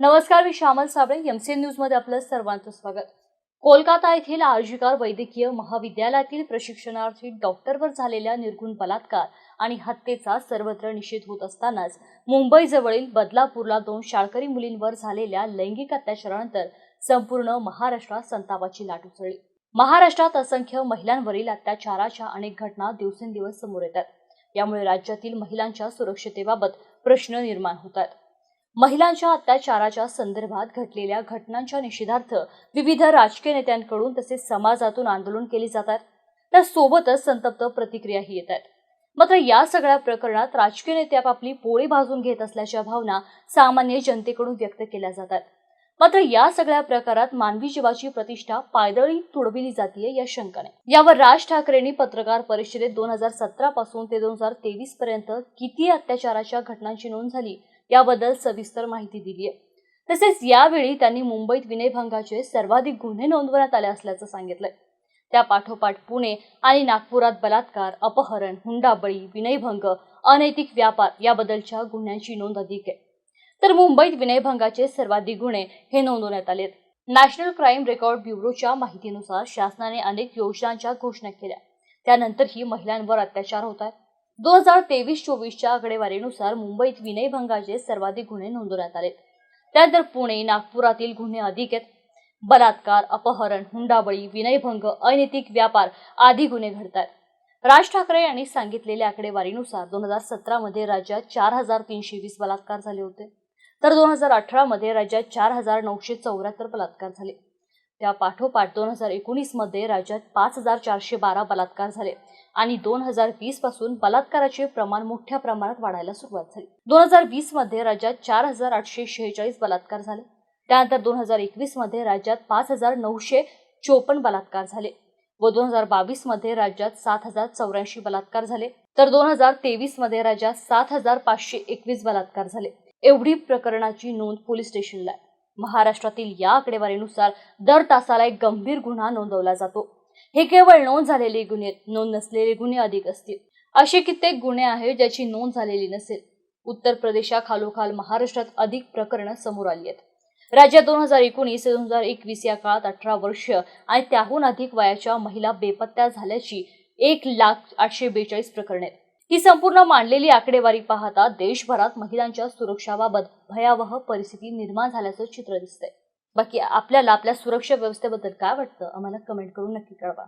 नमस्कार मी श्यामल साबळे एमसीएन न्यूजमध्ये आपलं सर्वांचं स्वागत. कोलकाता येथील आर्जिकार वैद्यकीय महाविद्यालयातील प्रशिक्षणार्थी डॉक्टरवर झालेल्या निर्गुण बलात्कार आणि हत्येचा सर्वत्र निषेध होत असतानाच मुंबईजवळील बदलापूरला दोन शाळकरी मुलींवर झालेल्या लैंगिक अत्याचारानंतर संपूर्ण महाराष्ट्रात संतापाची लाट उसळली. महाराष्ट्रात असंख्य महिलांवरील अत्याचाराच्या अनेक घटना दिवसेंदिवस समोर येतात. यामुळे राज्यातील महिलांच्या सुरक्षतेबाबत प्रश्न निर्माण होतात. महिलांच्या अत्याचाराच्या संदर्भात घडलेल्या घटनांच्या निषेधार्थ विविध राजकीय नेत्यांकडून तसेच समाजातून आंदोलन केली जातात तर सोबतच संतप्त प्रतिक्रियाही येत आहेत. मात्र या सगळ्या प्रकरणात राजकीय नेते आपापली पोळी भाजून घेत असल्याच्या भावना सामान्य जनतेकडून व्यक्त केल्या जातात मात्र या सगळ्या प्रकारात मानवी जीवाची प्रतिष्ठा पायदळी तुडविली जाते या शंकाने. यावर राज ठाकरेंनी पत्रकार परिषदेत दोन हजार सतरा पासून ते दोन हजार तेवीस पर्यंत किती अत्याचाराच्या घटनांची नोंद झाली? याबद्दल सविस्तर माहिती दिली आहे. तसेच यावेळी त्यांनी मुंबईत विनयभंगाचे सर्वाधिक गुन्हे नोंदवण्यात आले असल्याचं सांगितलंय. त्या पाठोपाठ पुणे आणि नागपुरात बलात्कार अपहरण हुंडाबळी विनयभंग अनैतिक व्यापार याबद्दलच्या गुन्ह्यांची नोंद अधिक आहे. तर मुंबईत विनयभंगाचे सर्वाधिक गुन्हे हे नोंदवण्यात आलेत नॅशनल क्राईम रेकॉर्ड ब्युरोच्या माहितीनुसार शासनाने अनेक योजनांच्या घोषणा केल्या. त्यानंतरही महिलांवर अत्याचार होत आहेत. दोन हजार तेवीस चोवीसच्या आकडेवारीनुसार मुंबईत विनयभंगाचे सर्वाधिक गुन्हे नोंदवण्यात आले त्यानंतर पुणे नागपुरातील गुन्हे अधिक आहेत बलात्कार अपहरण हुंडाबळी विनयभंग अनैतिक व्यापार आदी गुन्हे घडतात राज ठाकरे यांनी सांगितलेल्या आकडेवारीनुसार दोन हजार सतरामध्ये राज्यात चार हजार तीनशे वीस बलात्कार झाले होते. तर दोन हजार अठरामध्ये राज्यात चार हजार नऊशे चौऱ्याहत्तर बलात्कार झाले. त्या पाठोपाठ दोन हजार एकोणीसमध्ये राज्यात पाच हजार चारशे बारा बलात्कार झाले आणि दोन हजार वीसपासून बलात्काराचे प्रमाण मोठ्या प्रमाणात वाढायला सुरुवात झाली. दोन हजार वीसमध्ये राज्यात चार हजार आठशे शेहेचाळीस बलात्कार झाले. त्यानंतर दोन हजार एकवीसमध्ये राज्यात पाच हजार नऊशे चोपन्न बलात्कार झाले व दोन हजार बावीसमध्ये राज्यात सात हजार चौऱ्याऐंशी बलात्कार झाले. तर दोन हजार तेवीसमध्ये राज्यात सात हजार पाचशे एकवीस बलात्कार झाले. एवढी प्रकरणाची नोंद पोलीस स्टेशनला आहे. महाराष्ट्रातील या आकडेवारीनुसार दर तासाला एक गंभीर गुन्हा नोंदवला जातो. हे केवळ नोंद झालेले गुन्हे नोंद नसलेले गुन्हे अधिक असतील. असे कित्येक गुन्हे आहेत ज्याची नोंद झालेली नसेल. उत्तर प्रदेशाखालोखाल महाराष्ट्रात अधिक प्रकरणं समोर आली आहेत. राज्यात दोन हजार एकोणीस ते दोन हजार एकवीस या काळात अठरा वर्ष आणि त्याहून अधिक वयाच्या महिला बेपत्ता झाल्याची एक लाख आठशे बेचाळीस प्रकरणे आहेत. ही संपूर्ण मांडलेली आकडेवारी पाहता देशभरात महिलांच्या सुरक्षाबाबत भयावह परिस्थिती निर्माण झाल्याचं चित्र दिसतंय. बाकी आपल्याला आपल्या सुरक्षा व्यवस्थेबद्दल काय वाटतं? आम्हाला कमेंट करून नक्की कळवा.